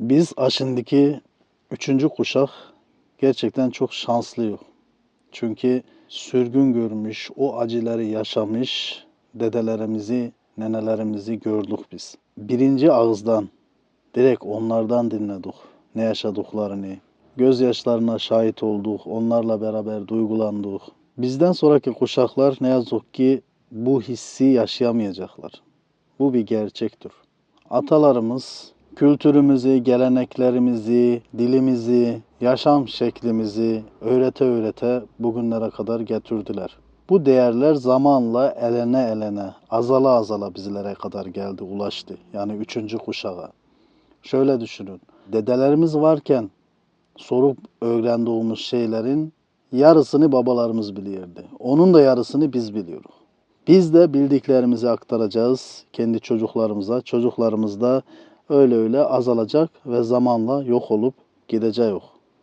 Biz aşındaki üçüncü kuşak gerçekten çok şanslıyız. Çünkü sürgün görmüş, o acıları yaşamış dedelerimizi, nenelerimizi gördük biz. Birinci ağızdan, direkt onlardan dinledik ne yaşadıklarını. Gözyaşlarına şahit olduk, onlarla beraber duygulandık. Bizden sonraki kuşaklar ne yazık ki bu hissi yaşayamayacaklar. Bu bir gerçektir. Atalarımız kültürümüzü, geleneklerimizi, dilimizi, yaşam şeklimizi öğrete öğrete bugünlere kadar getirdiler. Bu değerler zamanla elene elene, azala azala bizlere kadar geldi, ulaştı. Yani üçüncü kuşağa. Şöyle düşünün. Dedelerimiz varken sorup öğrendiğimiz şeylerin yarısını babalarımız biliyordu. Onun da yarısını biz biliyoruz. Biz de bildiklerimizi aktaracağız kendi çocuklarımıza. Çocuklarımız da öyle öyle azalacak ve zamanla yok olup gidecek.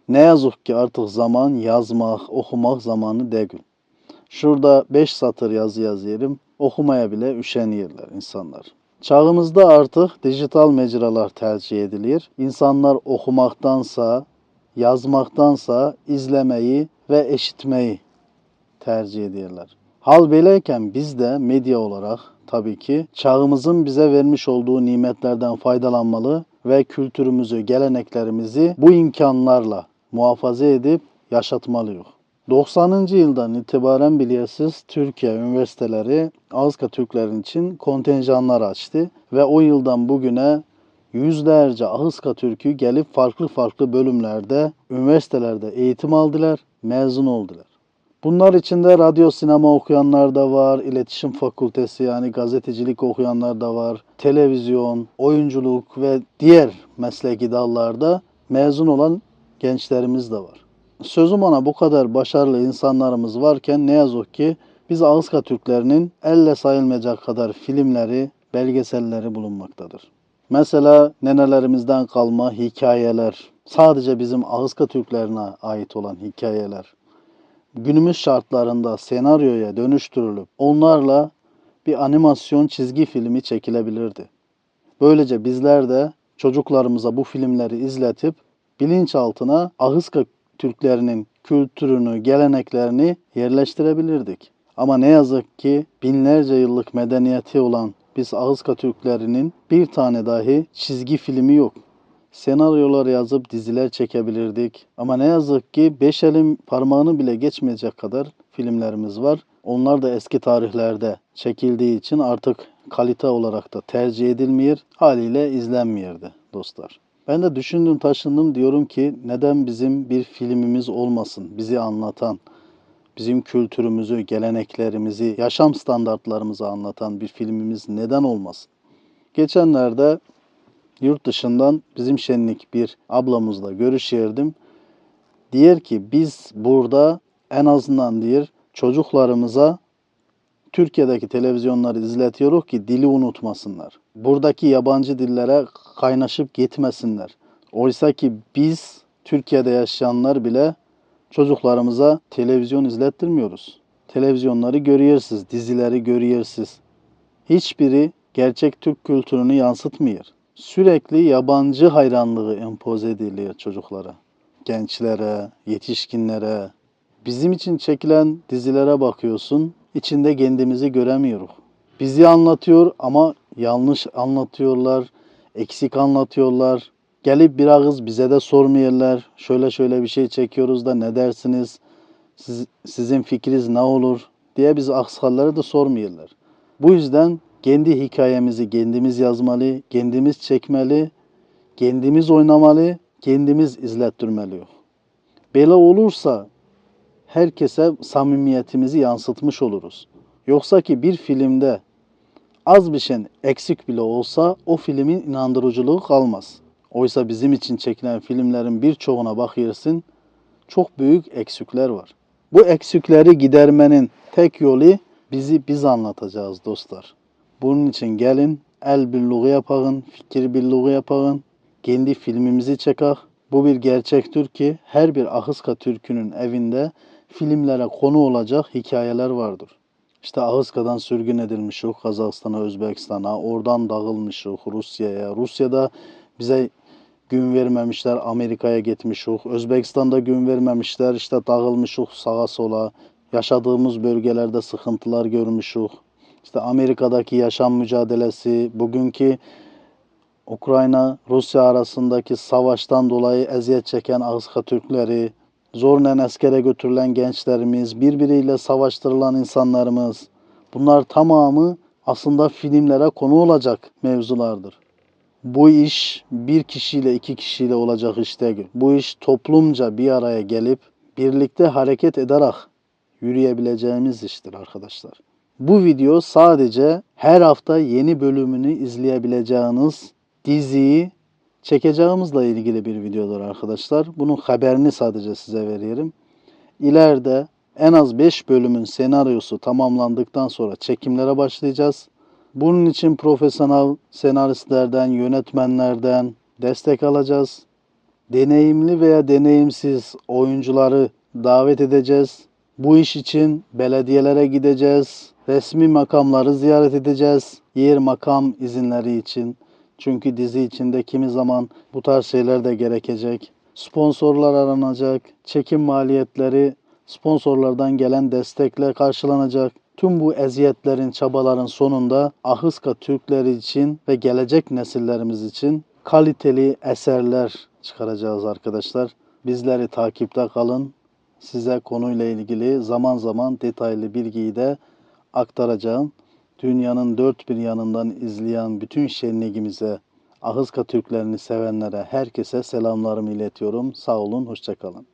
Ne yazık ki artık zaman yazmak, okumak zamanı değil. Şurada 5 satır yazı yazıyorum. Okumaya bile üşeniyorlar insanlar. Çağımızda artık dijital mecralar tercih edilir. İnsanlar okumaktansa, yazmaktansa izlemeyi ve eşitmeyi tercih ediyorlar. Hal böyleyken biz de medya olarak tabii ki çağımızın bize vermiş olduğu nimetlerden faydalanmalı ve kültürümüzü, geleneklerimizi bu imkanlarla muhafaza edip yaşatmalıyız. 90. yıldan itibaren biliyorsunuz Türkiye üniversiteleri Azka Türklerin için kontenjanlar açtı ve o yıldan bugüne yüzlerce Ahıska Türk'ü gelip farklı farklı bölümlerde, üniversitelerde eğitim aldılar, mezun oldular. Bunlar içinde radyo sinema okuyanlar da var, iletişim fakültesi yani gazetecilik okuyanlar da var, televizyon, oyunculuk ve diğer mesleki dallarda mezun olan gençlerimiz de var. Sözüm ona bu kadar başarılı insanlarımız varken ne yazık ki biz Ağızka Türklerinin elle sayılmayacak kadar filmleri, belgeselleri bulunmaktadır. Mesela nenelerimizden kalma hikayeler, sadece bizim Ağızka Türklerine ait olan hikayeler, günümüz şartlarında senaryoya dönüştürülüp onlarla bir animasyon çizgi filmi çekilebilirdi. Böylece bizler de çocuklarımıza bu filmleri izletip bilinçaltına Ahıska Türklerinin kültürünü, geleneklerini yerleştirebilirdik. Ama ne yazık ki binlerce yıllık medeniyeti olan biz Ağızka Türklerinin bir tane dahi çizgi filmi yok. Senaryolar yazıp diziler çekebilirdik. Ama ne yazık ki beş elin parmağını bile geçmeyecek kadar filmlerimiz var. Onlar da eski tarihlerde çekildiği için artık kalite olarak da tercih edilmiyor, haliyle izlenmiyordu dostlar. Ben de düşündüm taşındım diyorum ki neden bizim bir filmimiz olmasın bizi anlatan, bizim kültürümüzü, geleneklerimizi, yaşam standartlarımızı anlatan bir filmimiz neden olmasın? Geçenlerde yurt dışından bizim şenlik bir ablamızla görüşüyordum. Diyor ki biz burada en azından diyor çocuklarımıza Türkiye'deki televizyonları izletiyoruz ki dili unutmasınlar. Buradaki yabancı dillere kaynaşıp gitmesinler. Oysa ki biz Türkiye'de yaşayanlar bile çocuklarımıza televizyon izlettirmiyoruz. Televizyonları görüyorsunuz, dizileri görüyorsunuz. Hiçbiri gerçek Türk kültürünü yansıtmıyor. Sürekli yabancı hayranlığı empoze ediliyor çocuklara, gençlere, yetişkinlere. Bizim için çekilen dizilere bakıyorsun, içinde kendimizi göremiyoruz. Bizi anlatıyor ama yanlış anlatıyorlar, eksik anlatıyorlar. Gelip bir ağız bize de sormuyorlar. Şöyle şöyle bir şey çekiyoruz da ne dersiniz? Siz, sizin fikriniz ne olur? diye biz aksalları da sormuyorlar. Bu yüzden kendi hikayemizi kendimiz yazmalı, kendimiz çekmeli, kendimiz oynamalı, kendimiz izlettirmeliyiz. Böyle olursa herkese samimiyetimizi yansıtmış oluruz. Yoksa ki bir filmde az bir şey eksik bile olsa o filmin inandırıcılığı kalmaz. Oysa bizim için çekilen filmlerin birçoğuna bakıyorsun çok büyük eksikler var. Bu eksikleri gidermenin tek yolu bizi biz anlatacağız dostlar. Bunun için gelin el birliği yapın, fikir birliği yapın, kendi filmimizi çekak. Bu bir gerçektir ki her bir Ahıska Türk'ünün evinde filmlere konu olacak hikayeler vardır. İşte Ahıska'dan sürgün edilmişik Kazakistan'a, Özbekistan'a, oradan dağılmışık Rusya'ya. Rusya'da bize gün vermemişler Amerika'ya gitmişik. Özbekistan'da gün vermemişler işte dağılmışık sağa sola. Yaşadığımız bölgelerde sıkıntılar görmüşük. İşte Amerika'daki yaşam mücadelesi, bugünkü Ukrayna Rusya arasındaki savaştan dolayı eziyet çeken Ağızka Türkleri, zorla askere götürülen gençlerimiz, birbiriyle savaştırılan insanlarımız. Bunlar tamamı aslında filmlere konu olacak mevzulardır. Bu iş bir kişiyle iki kişiyle olacak iş değil. Bu iş toplumca bir araya gelip birlikte hareket ederek yürüyebileceğimiz iştir arkadaşlar. Bu video sadece her hafta yeni bölümünü izleyebileceğiniz diziyi çekeceğimizle ilgili bir videodur arkadaşlar. Bunun haberini sadece size veriyorum. İleride en az 5 bölümün senaryosu tamamlandıktan sonra çekimlere başlayacağız. Bunun için profesyonel senaristlerden, yönetmenlerden destek alacağız. Deneyimli veya deneyimsiz oyuncuları davet edeceğiz. Bu iş için belediyelere gideceğiz. Resmi makamları ziyaret edeceğiz. Yer makam izinleri için. Çünkü dizi içinde kimi zaman bu tarz şeyler de gerekecek. Sponsorlar aranacak. Çekim maliyetleri sponsorlardan gelen destekle karşılanacak. Tüm bu eziyetlerin, çabaların sonunda Ahıska Türkleri için ve gelecek nesillerimiz için kaliteli eserler çıkaracağız arkadaşlar. Bizleri takipte kalın. Size konuyla ilgili zaman zaman detaylı bilgiyi de aktaracağım. Dünyanın dört bir yanından izleyen bütün şenligimize, Ahıska Türklerini sevenlere, herkese selamlarımı iletiyorum. Sağ olun, hoşçakalın.